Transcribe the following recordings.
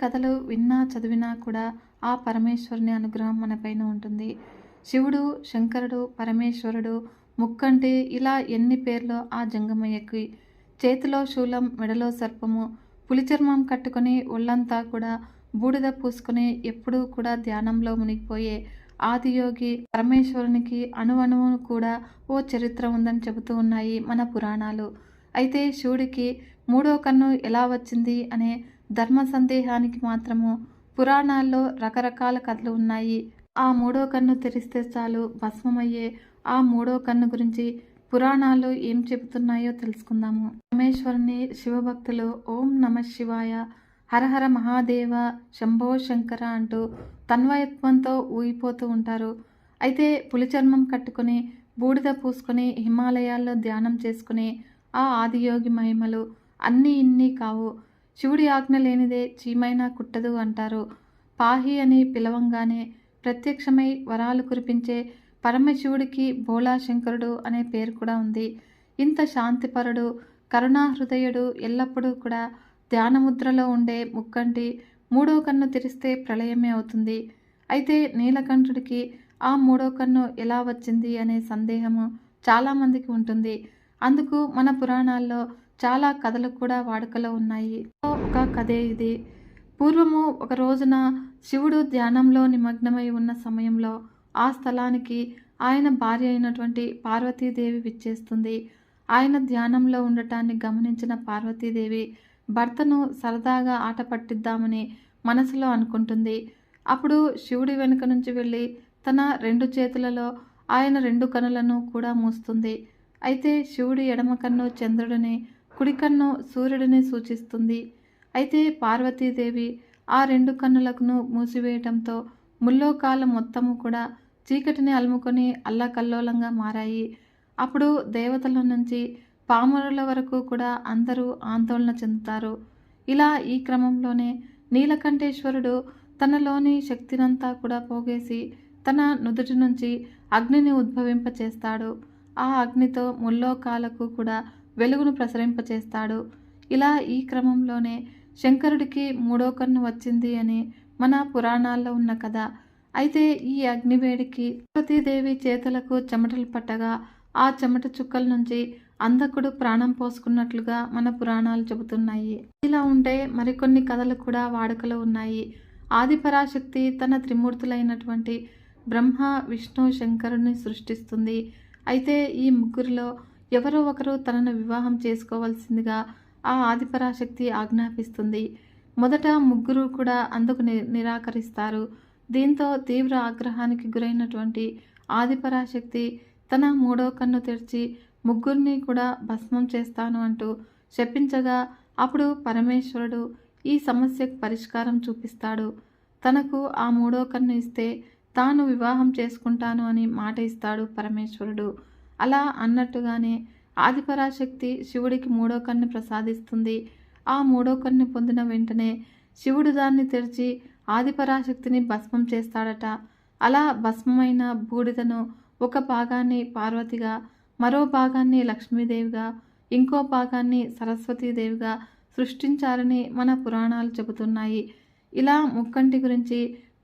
కథలు విన్నా చదివినా కూడా ఆ పరమేశ్వరుని అనుగ్రహం మన పైన ఉంటుంది. శివుడు శంకరుడు పరమేశ్వరుడు ముక్కంటి ఇలా ఎన్ని పేర్లు ఆ జంగమయ్యకి చేతిలో శూలం మెడలో సర్పము పులిచర్మం కట్టుకొని ఒళ్ళంతా కూడా బూడిద పూసుకుని ఎప్పుడూ కూడా ధ్యానంలో మునిగిపోయే ఆదియోగి పరమేశ్వరునికి అణువణువును కూడా ఓ చరిత్ర ఉందని చెబుతూ ఉన్నాయి మన పురాణాలు. అయితే శివుడికి మూడో కన్ను ఎలా వచ్చింది అనే ధర్మ సందేహానికి మాత్రము పురాణాల్లో రకరకాల కథలు ఉన్నాయి. ఆ మూడో కన్ను తెరిస్తే చాలు భస్మమయ్యే ఆ మూడో కన్ను గురించి పురాణాలు ఏం చెబుతున్నాయో తెలుసుకుందాము. పరమేశ్వరుని శివభక్తులు ఓం నమ శివాయ హరహర మహాదేవ శంభో శంకర అంటూ తన్వయత్వంతో ఊగిపోతూ ఉంటారు. అయితే పులిచర్మం కట్టుకుని కట్టుకొని బూడిద పూసుకొని హిమాలయాల్లో ధ్యానం చేసుకుని ఆ ఆదియోగి మహిమలు అన్నీ ఇన్ని కావు. శివుడి ఆజ్ఞ లేనిదే చీమైనా కుట్టదు అంటారు. పాహి అని పిలవంగానే ప్రత్యక్షమై వరాలు కురిపించే పరమశివుడికి భోళా శంకరుడు అనే పేరు కూడా ఉంది. ఇంత శాంతిపరుడు కరుణాహృదయుడు ఎల్లప్పుడూ కూడా ధ్యానముద్రలో ఉండే ముక్కంటి మూడో కన్ను తెరిస్తే ప్రళయమే అవుతుంది. అయితే నీలకంఠుడికి ఆ మూడో కన్ను ఎలా వచ్చింది అనే సందేహము చాలామందికి ఉంటుంది. అందుకు మన పురాణాల్లో చాలా కథలు కూడా వాడుకలో ఉన్నాయి. ఒక కథే ఇది. పూర్వము ఒక రోజున శివుడు ధ్యానంలో నిమగ్నమై ఉన్న సమయంలో ఆ స్థలానికి ఆయన భార్య అయినటువంటి పార్వతీదేవి విచ్చేస్తుంది. ఆయన ధ్యానంలో ఉండటాన్ని గమనించిన పార్వతీదేవి భర్తను సరదాగా ఆట పట్టిద్దామని మనసులో అనుకుంటుంది. అప్పుడు శివుడి వెనుక నుంచి వెళ్ళి తన రెండు చేతులలో ఆయన రెండు కనులను కూడా మూస్తుంది. అయితే శివుడి ఎడమ కన్ను చంద్రుడిని కుడి కన్ను సూర్యుడిని సూచిస్తుంది. అయితే పార్వతీదేవి ఆ రెండు కన్నులకును మూసివేయటంతో ముల్లోకాలం మొత్తము కూడా చీకటిని అలుముకొని అల్లకల్లోలంగా మారాయి. అప్పుడు దేవతల నుంచి పామరుల వరకు కూడా అందరూ ఆందోళన చెందుతారు. ఇలా ఈ క్రమంలోనే నీలకంఠేశ్వరుడు తనలోని శక్తినంతా కూడా పోగేసి తన నుదుటి నుంచి అగ్నిని ఉద్భవింపచేస్తాడు. ఆ అగ్నితో ముల్లోకాలకు కూడా వెలుగును ప్రసరింపచేస్తాడు. ఇలా ఈ క్రమంలోనే శంకరుడికి మూడో కన్ను వచ్చింది అని మన పురాణాల్లో ఉన్న కథ. అయితే ఈ అగ్నివేడికి పార్వతీదేవి చేతులకు చెమటలు పట్టగా ఆ చెమట చుక్కల నుంచి అంధకుడు ప్రాణం పోసుకున్నట్లుగా మన పురాణాలు చెబుతున్నాయి. ఇలా ఉంటే మరికొన్ని కథలు కూడా వాడుకలో ఉన్నాయి. ఆదిపరాశక్తి తన త్రిమూర్తులైనటువంటి బ్రహ్మ విష్ణు శంకరుని సృష్టిస్తుంది. అయితే ఈ ముగ్గురిలో ఎవరో ఒకరు తనను వివాహం చేసుకోవాల్సిందిగా ఆ ఆదిపరాశక్తి ఆజ్ఞాపిస్తుంది. మొదట ముగ్గురు కూడా అందుకు ని నిరాకరిస్తారు. దీంతో తీవ్ర ఆగ్రహానికి గురైనటువంటి ఆదిపరాశక్తి తన మూడో కన్ను తెరిచి ముగ్గురిని కూడా భస్మం చేస్తాను అంటూ శపించగా అప్పుడు పరమేశ్వరుడు ఈ సమస్యకు పరిష్కారం చూపిస్తాడు. తనకు ఆ మూడో కన్ను ఇస్తే తాను వివాహం చేసుకుంటాను అని మాట ఇస్తాడు పరమేశ్వరుడు. అలా అన్నట్టుగానే ఆదిపరాశక్తి శివుడికి మూడో కన్ను ప్రసాదిస్తుంది. ఆ మూడో కన్ను పొందిన వెంటనే శివుడు దాన్ని తెరిచి ఆదిపరాశక్తిని భస్మం చేస్తాడట. అలా భస్మమైన బూడిదను ఒక భాగాన్ని పార్వతిగా మరో భాగాన్ని లక్ష్మీదేవిగా ఇంకో భాగాన్ని సరస్వతీదేవిగా సృష్టించారని మన పురాణాలు చెబుతున్నాయి. ఇలా ముక్కంటి గురించి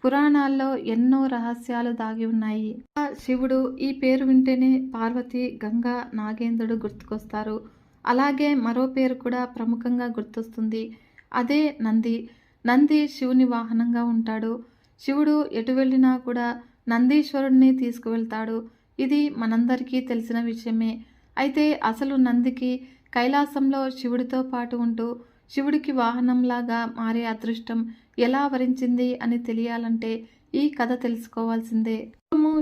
పురాణాల్లో ఎన్నో రహస్యాలు దాగి ఉన్నాయి. శివుడు ఈ పేరు వింటేనే పార్వతి గంగా నాగేంద్రుడు గుర్తుకొస్తారు. అలాగే మరో పేరు కూడా ప్రముఖంగా గుర్తొస్తుంది. అదే నంది. నంది శివుని వాహనంగా ఉంటాడు. శివుడు ఎటు వెళ్ళినా కూడా నందీశ్వరుడిని తీసుకువెళ్తాడు. ఇది మనందరికీ తెలిసిన విషయమే. అయితే అసలు నందికి కైలాసంలో శివుడితో పాటు ఉంటూ శివుడికి వాహనంలాగా మారే అదృష్టం ఎలా వరించింది అని తెలియాలంటే ఈ కథ తెలుసుకోవాల్సిందే.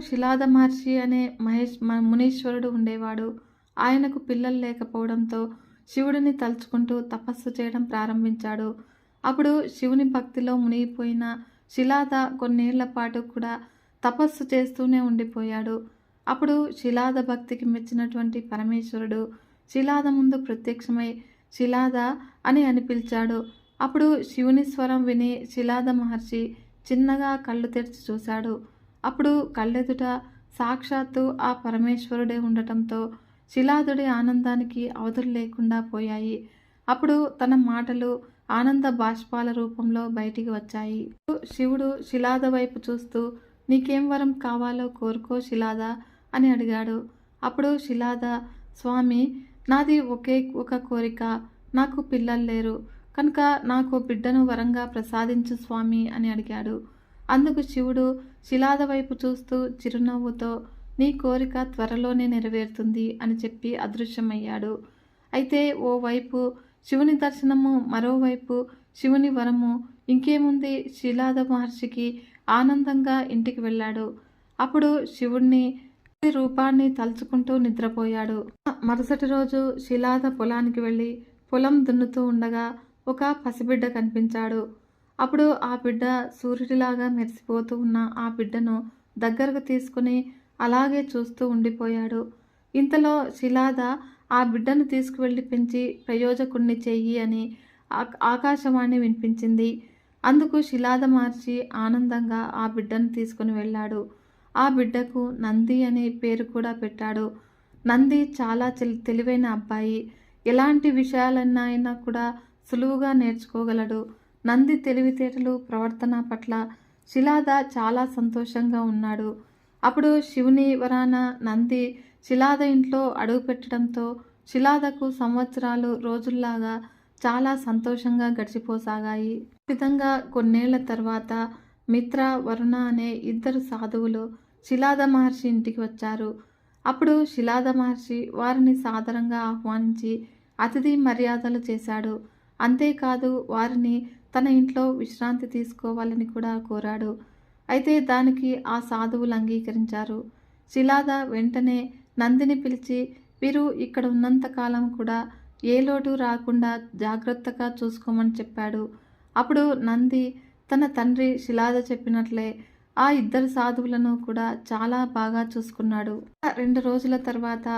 శిలాద మహర్షి అనే మహేష్ మునీశ్వరుడు ఉండేవాడు. ఆయనకు పిల్లలు లేకపోవడంతో శివుడిని తలుచుకుంటూ తపస్సు చేయడం ప్రారంభించాడు. అప్పుడు శివుని భక్తిలో మునిగిపోయిన శిలాద కొన్నేళ్ళ పాటు కూడా తపస్సు చేస్తూనే ఉండిపోయాడు. అప్పుడు శిలాద భక్తికి మెచ్చినటువంటి పరమేశ్వరుడు శిలాద ముందు ప్రత్యక్షమై శిలాద అని అని పిలిచాడు. అప్పుడు శివుని స్వరం విని శిలాద మహర్షి చిన్నగా కళ్ళు తెరిచి చూశాడు. అప్పుడు కళ్ళెదుట సాక్షాత్తు ఆ పరమేశ్వరుడే ఉండటంతో శిలాదుడి ఆనందానికి అవధులు లేకుండా పోయాయి. అప్పుడు తన మాటలు ఆనంద బాష్పాల రూపంలో బయటికి వచ్చాయి. శివుడు శిలాద వైపు చూస్తూ నీకేం వరం కావాలో కోరుకో శిలాద అని అడిగాడు. అప్పుడు శిలాద స్వామి నాది ఒకే ఒక కోరిక. నాకు పిల్లలు లేరు. కనుక నాకు బిడ్డను వరంగా ప్రసాదించు స్వామి అని అడిగాడు. అందుకు శివుడు శిలాద వైపు చూస్తూ చిరునవ్వుతో నీ కోరిక త్వరలోనే నెరవేరుతుంది అని చెప్పి అదృశ్యమయ్యాడు. అయితే ఓవైపు శివుని దర్శనము మరోవైపు శివుని వరము ఇంకేముంది? శిలాద మహర్షికి ఆనందంగా ఇంటికి వెళ్ళాడు. అప్పుడు శివుణ్ణి రూపాన్ని తలుచుకుంటూ నిద్రపోయాడు. మరుసటి రోజు శిలాద పొలానికి వెళ్ళి పొలం దున్నుతూ ఉండగా ఒక పసిబిడ్డ కనిపించాడు. అప్పుడు ఆ బిడ్డ సూర్యుడిలాగా మెరిసిపోతూ ఉన్న ఆ బిడ్డను దగ్గరకు తీసుకుని అలాగే చూస్తూ ఉండిపోయాడు. ఇంతలో శిలాద ఆ బిడ్డను తీసుకువెళ్ళి పెంచి ప్రయోజకుణ్ణి చెయ్యి అని ఆకాశవాణి వినిపించింది. అందుకు శిలాద మార్చి ఆనందంగా ఆ బిడ్డను తీసుకుని వెళ్ళాడు. ఆ బిడ్డకు నంది అనే పేరు కూడా పెట్టాడు. నంది చాలా తెలివైన అబ్బాయి. ఎలాంటి విషయాలైనా కూడా సులువుగా నేర్చుకోగలడు. నంది తెలివితేటలు ప్రవర్తన పట్ల శిలాద చాలా సంతోషంగా ఉన్నాడు. అప్పుడు శివుని వరాన నంది శిలాద ఇంట్లో అడుగుపెట్టడంతో శిలాదకు సంవత్సరాలు రోజుల్లాగా చాలా సంతోషంగా గడిచిపోసాగాయి. విధంగా కొన్నేళ్ళ తర్వాత మిత్ర వరుణ అనే ఇద్దరు సాధువులు శిలాద మహర్షి ఇంటికి వచ్చారు. అప్పుడు శిలాద మహర్షి వారిని సాదరంగా ఆహ్వానించి అతిథి మర్యాదలు చేశాడు. అంతేకాదు వారిని తన ఇంట్లో విశ్రాంతి తీసుకోవాలని కూడా కోరాడు. అయితే దానికి ఆ సాధువులు అంగీకరించారు. శిలాద వెంటనే నందిని పిలిచి వీరు ఇక్కడ ఉన్నంతకాలం కూడా ఏ లోటు రాకుండా జాగ్రత్తగా చూసుకోమని చెప్పాడు. అప్పుడు నంది తన తండ్రి శిలాద చెప్పినట్లే ఆ ఇద్దరు సాధువులను కూడా చాలా బాగా చూసుకున్నాడు. రెండు రోజుల తర్వాత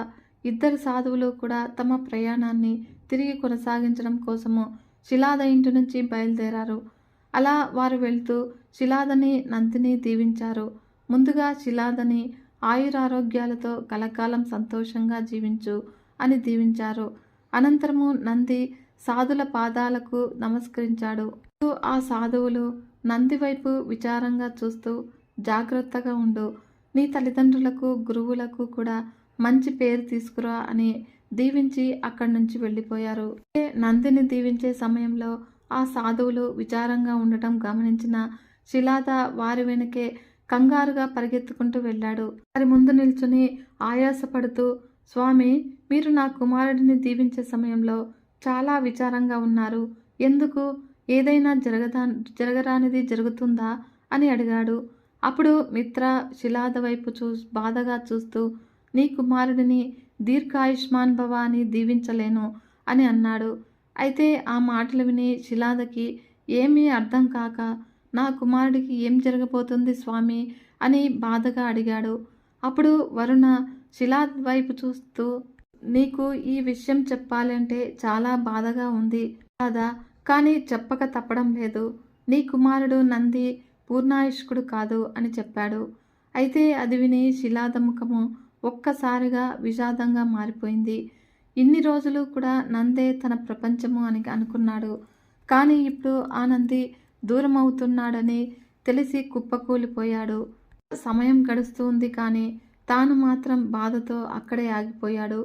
ఇద్దరు సాధువులు కూడా తమ ప్రయాణాన్ని తిరిగి కొనసాగించడం కోసము శిలాద ఇంటి నుంచి బయలుదేరారు. అలా వారు వెళ్తూ శిలాదని నందిని దీవించారు. ముందుగా శిలాదని ఆయురారోగ్యాలతో కలకాలం సంతోషంగా జీవించు అని దీవించారు. అనంతరము నంది సాధుల పాదాలకు నమస్కరించాడు. ఆ సాధువులు నంది వైపు విచారంగా చూస్తూ జాగ్రత్తగా ఉండు. నీ తల్లిదండ్రులకు గురువులకు కూడా మంచి పేరు తీసుకురా అని దీవించి అక్కడి నుంచి వెళ్ళిపోయారు. నందిని దీవించే సమయంలో ఆ సాధువులు విచారంగా ఉండటం గమనించిన శిలాద వారి వెనకే కంగారుగా పరిగెత్తుకుంటూ వెళ్ళాడు. వారి ముందు నిల్చుని ఆయాసపడుతూ స్వామి మీరు నా కుమారుడిని దీవించే సమయంలో చాలా విచారంగా ఉన్నారు. ఎందుకు? ఏదైనా జరగదా జరగరానిది జరుగుతుందా? అని అడిగాడు. అప్పుడు మిత్ర శిలాద వైపు చూ బాధగా చూస్తూ నీ కుమారుడిని దీర్ఘాయుష్మాన్ భవ అని దీవించలేను అని అన్నాడు. అయితే ఆ మాటలు విని శిలాదకి ఏమీ అర్థం కాక నా కుమారుడికి ఏం జరగబోతుంది స్వామి? అని బాధగా అడిగాడు. అప్పుడు వరుణ శిలాద్ వైపు చూస్తూ నీకు ఈ విషయం చెప్పాలంటే చాలా బాధగా ఉంది కాదా? కానీ చెప్పక తప్పడం లేదు. నీ కుమారుడు నంది పూర్ణాయుష్కుడు కాదు అని చెప్పాడు. అయితే అది విని శిలాద ముఖము ఒక్కసారిగా విషాదంగా మారిపోయింది. ఇన్ని రోజులు కూడా నందే తన ప్రపంచము అని అనుకున్నాడు. కానీ ఇప్పుడు ఆ నంది దూరం అవుతున్నాడని తెలిసి కుప్పకూలిపోయాడు. సమయం గడుస్తూ ఉంది కానీ తాను మాత్రం బాధతో అక్కడే ఆగిపోయాడు.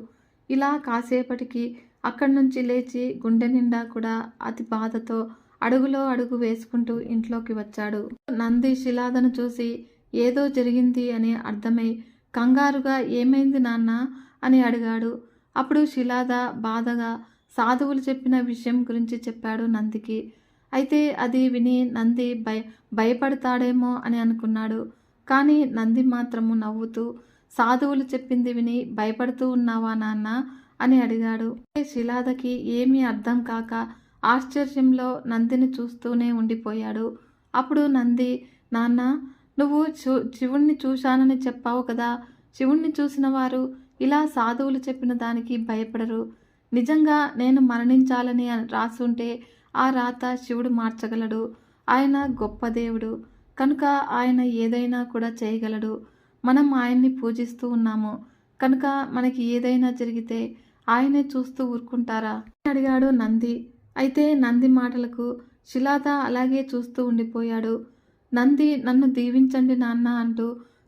ఇలా కాసేపటికి అక్కడి నుంచి లేచి గుండె నిండా కూడా అతి బాధతో అడుగులో అడుగు వేసుకుంటూ ఇంట్లోకి వచ్చాడు. నంది శిలాదను చూసి ఏదో జరిగింది అని అర్థమై కంగారుగా ఏమైంది నాన్న? అని అడిగాడు. అప్పుడు శిలాద బాధగా సాధువులు చెప్పిన విషయం గురించి చెప్పాడు నందికి. అయితే అది విని నంది భయ భయపడతాడేమో అని అనుకున్నాడు. కానీ నంది మాత్రము నవ్వుతూ సాధువులు చెప్పింది విని భయపడుతూ ఉన్నావా నాన్న? అని అడిగాడు. శిలాదకి ఏమీ అర్థం కాక ఆశ్చర్యంలో నందిని చూస్తూనే ఉండిపోయాడు. అప్పుడు నంది నాన్న నువ్వు చూ శివుణ్ణి చూశానని చెప్పావు కదా. శివుణ్ణి చూసిన వారు ఇలా సాధువులు చెప్పిన దానికి భయపడరు. నిజంగా నేను మరణించాలని రాసుంటే ఆ రాత శివుడు మార్చగలడు. ఆయన గొప్ప దేవుడు. కనుక ఆయన ఏదైనా కూడా చేయగలడు. మనం ఆయన్ని పూజిస్తూ ఉన్నాము. కనుక మనకి ఏదైనా జరిగితే ఆయనే చూస్తూ ఊరుకుంటారా? అని అడిగాడు నంది. అయితే నంది మాటలకు శిలాత అలాగే చూస్తూ ఉండిపోయాడు. నంది నన్ను దీవించండి నాన్న అంటూ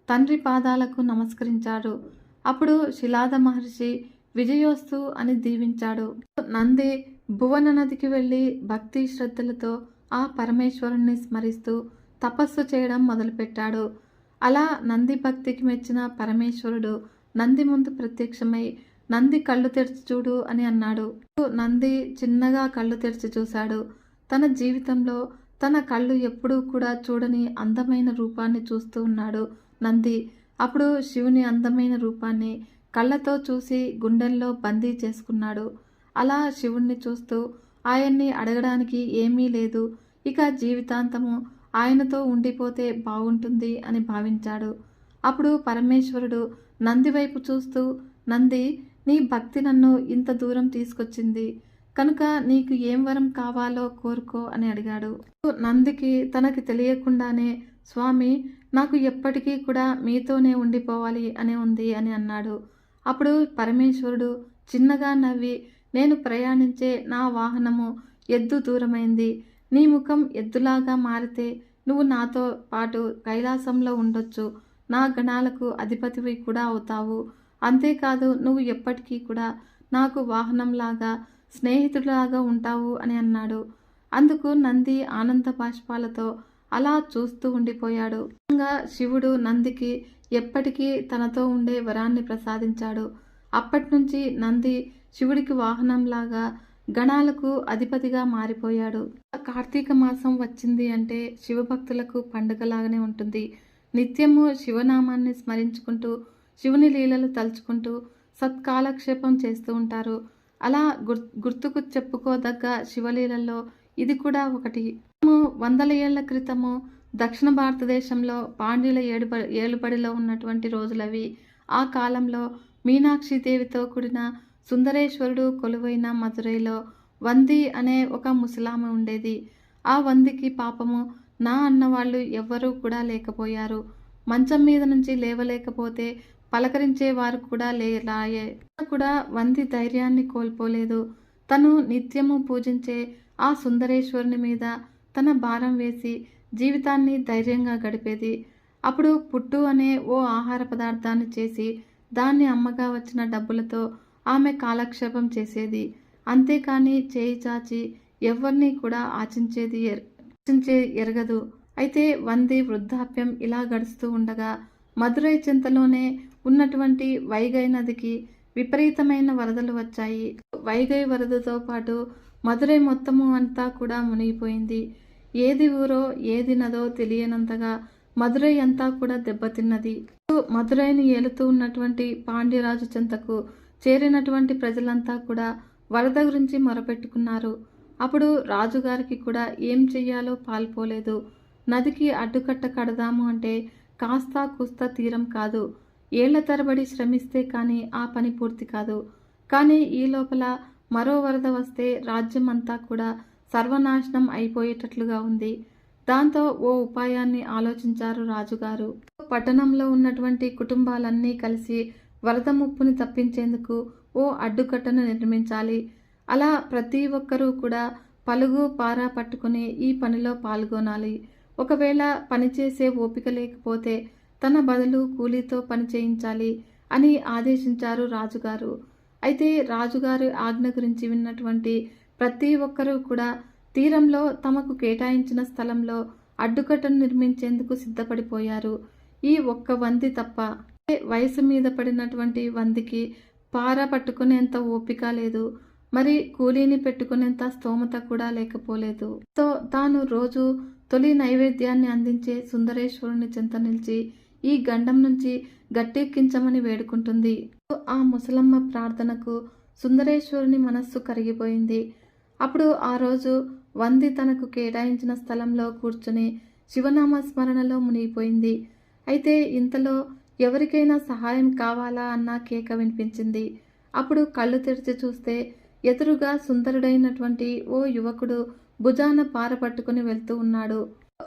తండ్రి పాదాలకు నమస్కరించాడు. అప్పుడు శిలాద మహర్షి విజయోస్తు అని దీవించాడు. నంది భువన నదికి వెళ్ళి భక్తి శ్రద్ధలతో ఆ పరమేశ్వరుణ్ణి స్మరిస్తూ తపస్సు చేయడం మొదలుపెట్టాడు. అలా నంది భక్తికి మెచ్చిన పరమేశ్వరుడు నంది ముందు ప్రత్యక్షమై నంది కళ్ళు తెరిచి చూడు అని అన్నాడు. నంది చిన్నగా కళ్ళు తెరిచి చూశాడు. తన జీవితంలో తన కళ్ళు ఎప్పుడూ కూడా చూడని అందమైన రూపాన్ని చూస్తూ ఉన్నాడు నంది. అప్పుడు శివుని అందమైన రూపాన్ని కళ్ళతో చూసి గుండెల్లో బందీ చేసుకున్నాడు. అలా శివుణ్ణి చూస్తూ ఆయన్ని అడగడానికి ఏమీ లేదు. ఇక జీవితాంతము ఆయనతో ఉండిపోతే బాగుంటుంది అని భావించాడు. అప్పుడు పరమేశ్వరుడు నంది వైపు చూస్తూ నంది నీ భక్తి నన్ను ఇంత దూరం తీసుకొచ్చింది. కనుక నీకు ఏం వరం కావాలో కోరుకో అని అడిగాడు. నందికి తనకి తెలియకుండానే స్వామి నాకు ఎప్పటికీ కూడా మీతోనే ఉండిపోవాలి అని ఉంది అని అన్నాడు. అప్పుడు పరమేశ్వరుడు చిన్నగా నవ్వి నేను ప్రయాణించే నా వాహనము ఎద్దు దూరమైంది. నీ ముఖం ఎద్దులాగా మారితే నువ్వు నాతో పాటు కైలాసంలో ఉండొచ్చు. నా గణాలకు అధిపతివి కూడా అవుతావు. అంతేకాదు నువ్వు ఎప్పటికీ కూడా నాకు వాహనంలాగా స్నేహితుడిలాగా ఉంటావు అని అన్నాడు. అందుకు నంది ఆనంద బాష్పాలతో అలా చూస్తూ ఉండిపోయాడు. ఇంకా శివుడు నందికి ఎప్పటికీ తనతో ఉండే వరాన్ని ప్రసాదించాడు. అప్పటి నుంచి నంది శివుడికి వాహనంలాగా గణాలకు అధిపతిగా మారిపోయాడు. కార్తీక మాసం వచ్చింది అంటే శివభక్తులకు పండుగలాగానే ఉంటుంది. నిత్యము శివనామాన్ని స్మరించుకుంటూ శివుని లీలలు తలుచుకుంటూ సత్కాలక్షేపం చేస్తూ ఉంటారు. అలా గుర్ గుర్తుకు చెప్పుకోదగ్గ శివలీలల్లో ఇది కూడా ఒకటి. వందల ఏళ్ళ క్రితము దక్షిణ భారతదేశంలో పాండ్యుల ఏడుబ ఏలుబడిలో ఉన్నటువంటి రోజులవి. ఆ కాలంలో మీనాక్షి దేవితో కూడిన సుందరేశ్వరుడు కొలువైన మదురైలో వంది అనే ఒక ముసలామె ఉండేది. ఆ వందికి పాపము నా అన్నవాళ్ళు ఎవ్వరూ కూడా లేకపోయారు. మంచం మీద నుంచి లేవలేకపోతే పలకరించే వారు కూడా లేరాయే. కూడా వంది ధైర్యాన్ని కోల్పోలేదు. తను నిత్యము పూజించే ఆ సుందరేశ్వరుని మీద తన భారం వేసి జీవితాన్ని ధైర్యంగా గడిపేది. అప్పుడు పుట్టు అనే ఓ ఆహార పదార్థాన్ని చేసి దాన్ని అమ్మగా వచ్చిన డబ్బులతో ఆమె కాలక్షేపం చేసేది. అంతేకాని చేయి చాచి ఎవరిని కూడా ఆచించేది ఆచించే ఎరగదు. అయితే వంది వృద్ధాప్యం ఇలా గడుస్తూ ఉండగా మధురై చింతలోనే ఉన్నటువంటి వైగై నదికి విపరీతమైన వరదలు వచ్చాయి. వైగై వరదతో పాటు మదురై మొత్తము అంతా కూడా మునిగిపోయింది. ఏది ఊరో ఏది నదో తెలియనంతగా మదురై అంతా కూడా దెబ్బతిన్నది. మదురైని ఏలుతూ ఉన్నటువంటి పాండ్యరాజు చెంతకు చేరినటువంటి ప్రజలంతా కూడా వరద గురించి మొరపెట్టుకున్నారు. అప్పుడు రాజుగారికి కూడా ఏం చెయ్యాలో పాల్పోలేదు. నదికి అడ్డుకట్ట కడదాము అంటే కాస్త కుస్త తీరం కాదు. ఏళ్ళ తరబడి శ్రమిస్తే కానీ ఆ పని పూర్తి కాదు. కానీ ఈ లోపల మరో వరద వస్తే రాజ్యం అంతా కూడా సర్వనాశనం అయిపోయేటట్లుగా ఉంది. దాంతో ఓ ఉపాయాన్ని ఆలోచించారు రాజుగారు. పట్టణంలో ఉన్నటువంటి కుటుంబాలన్నీ కలిసి వరద ముప్పుని తప్పించేందుకు ఓ అడ్డుకట్టను నిర్మించాలి. అలా ప్రతి ఒక్కరూ కూడా పలుగు పారా పట్టుకుని ఈ పనిలో పాల్గొనాలి. ఒకవేళ పనిచేసే ఓపిక లేకపోతే తన బదులు కూలీతో పని చేయించాలి అని ఆదేశించారు రాజుగారు. అయితే రాజుగారి ఆజ్ఞ గురించి విన్నటువంటి ప్రతి ఒక్కరూ కూడా తీరంలో తమకు కేటాయించిన స్థలంలో అడ్డుకట్టను నిర్మించేందుకు సిద్ధపడిపోయారు. ఈ ఒక్క వంది తప్ప వయసు మీద పడినటువంటి వందికి పార పట్టుకునేంత ఓపిక లేదు. మరి కూలీని పెట్టుకునేంత స్తోమత కూడా లేకపోలేదు. తో తాను రోజు తొలి నైవేద్యాన్ని అందించే సుందరేశ్వరుని చింత నిలిచి ఈ గండం నుంచి గట్టెక్కించమని వేడుకుంటుంది. ఆ ముసలమ్మ ప్రార్థనకు సుందరేశ్వరుని మనస్సు కరిగిపోయింది. అప్పుడు ఆ రోజు వంది తనకు కేటాయించిన స్థలంలో కూర్చుని శివనామ స్మరణలో మునిగిపోయింది. అయితే ఇంతలో ఎవరికైనా సహాయం కావాలా అన్న కేక వినిపించింది. అప్పుడు కళ్ళు తెరిచి చూస్తే ఎదురుగా సుందరుడైనటువంటి ఓ యువకుడు భుజాన పార పట్టుకుని వెళ్తూ ఉన్నాడు.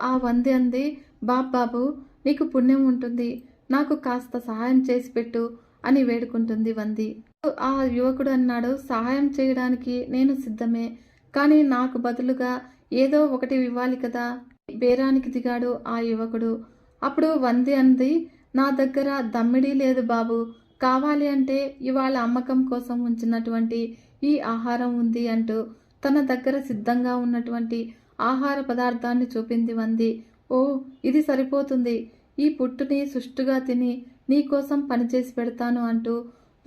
ఆ వంది అంది బాబ్బాబు నీకు పుణ్యం ఉంటుంది. నాకు కాస్త సహాయం చేసి పెట్టు అని వేడుకుంటుంది వంది. ఆ యువకుడు అన్నాడు సహాయం చేయడానికి నేను సిద్ధమే కానీ నాకు బదులుగా ఏదో ఒకటి ఇవ్వాలి కదా? బేరానికి దిగాడు ఆ యువకుడు. అప్పుడు వంది అంది నా దగ్గర దమ్మిడి లేదు బాబు. కావాలి అంటే ఇవాళ అమ్మకం కోసం ఉంచినటువంటి ఈ ఆహారం ఉంది అంటూ తన దగ్గర సిద్ధంగా ఉన్నటువంటి ఆహార పదార్థాన్ని చూపింది వంది. ఓ ఇది సరిపోతుంది. ఈ పుట్టుని సుష్టుగా తిని నీకోసం పనిచేసి పెడతాను అంటూ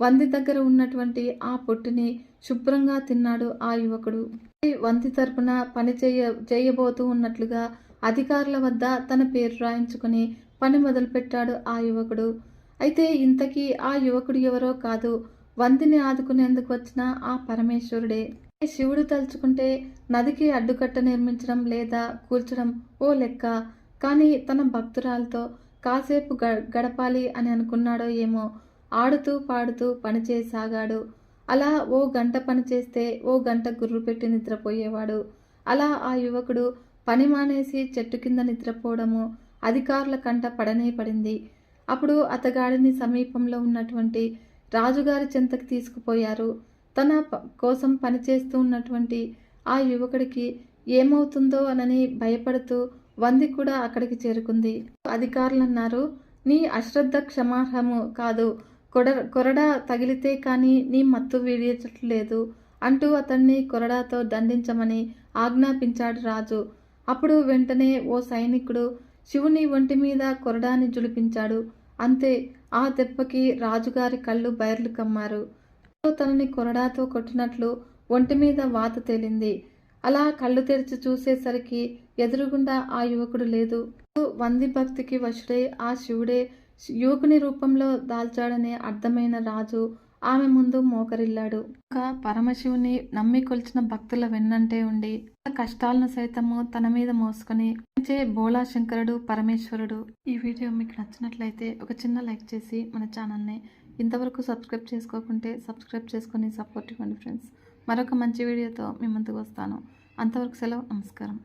వంది దగ్గర ఉన్నటువంటి ఆ పొట్టుని శుభ్రంగా తిన్నాడు ఆ యువకుడు. వంతి తరపున పని చేయ చేయబోతూ ఉన్నట్లుగా అధికారుల వద్ద తన పేరు రాయించుకుని పని మొదలుపెట్టాడు ఆ యువకుడు. అయితే ఇంతకీ ఆ యువకుడు ఎవరో కాదు వంతిని ఆదుకునేందుకు వచ్చిన ఆ పరమేశ్వరుడే. శివుడు తలుచుకుంటే నదికి అడ్డుకట్ట నిర్మించడం లేదా కూల్చడం ఓ లెక్క. కానీ తన భక్తురాలతో కాసేపు గ గడపాలి అని అనుకున్నాడో ఏమో. ఆడుతూ పాడుతూ పనిచేయసాగాడు అలా ఓ గంట పని చేస్తే ఓ గంట గుర్రు పెట్టి నిద్రపోయేవాడు. అలా ఆ యువకుడు పని మానేసి చెట్టు కింద నిద్రపోవడము అధికారుల కంట పడనే పడింది. అప్పుడు అతగాడిని సమీపంలో ఉన్నటువంటి రాజుగారి చింతకి తీసుకుపోయారు. తన కోసం పనిచేస్తూ ఉన్నటువంటి ఆ యువకుడికి ఏమవుతుందో అనని భయపడుతూ వంది కూడా అక్కడికి చేరుకుంది. అధికారులు అన్నారు నీ అశ్రద్ధ క్షమార్హము కాదు. కొడ కొరడా తగిలితే కానీ నీ మత్తు వీడియట్లేదు అంటూ అతన్ని కొరడాతో దండించమని ఆజ్ఞాపించాడు రాజు. అప్పుడు వెంటనే ఓ సైనికుడు శివుని ఒంటి మీద కొరడాని జులిపించాడు అంతే ఆ దెబ్బకి రాజుగారి కళ్ళు బయర్లు కమ్మారు. తనని కొరడాతో కొట్టినట్లు ఒంటి మీద వాత తేలింది. అలా కళ్ళు తెరిచి చూసేసరికి ఎదురుగుండా ఆ యువకుడు లేదు. వంది భక్తికి వశుడై ఆ శివుడే యువకుని రూపంలో దాల్చాడనే అర్థమైన రాజు ఆమె ముందు మోకరిల్లాడు. ఒక పరమశివుని నమ్మి కొలిచిన భక్తుల వెన్నంటే ఉండి కష్టాలను సైతము తన మీద మోసుకొని చే బోళా శంకరుడు పరమేశ్వరుడు. ఈ వీడియో మీకు నచ్చినట్లయితే ఒక చిన్న లైక్ చేసి మన ఛానల్ని ఇంతవరకు సబ్స్క్రైబ్ చేసుకోకుంటే సబ్స్క్రైబ్ చేసుకొని సపోర్ట్ ఇవ్వండి ఫ్రెండ్స్. మరొక మంచి వీడియోతో మీ ముందుకు వస్తాను. అంతవరకు సెలవు నమస్కారం.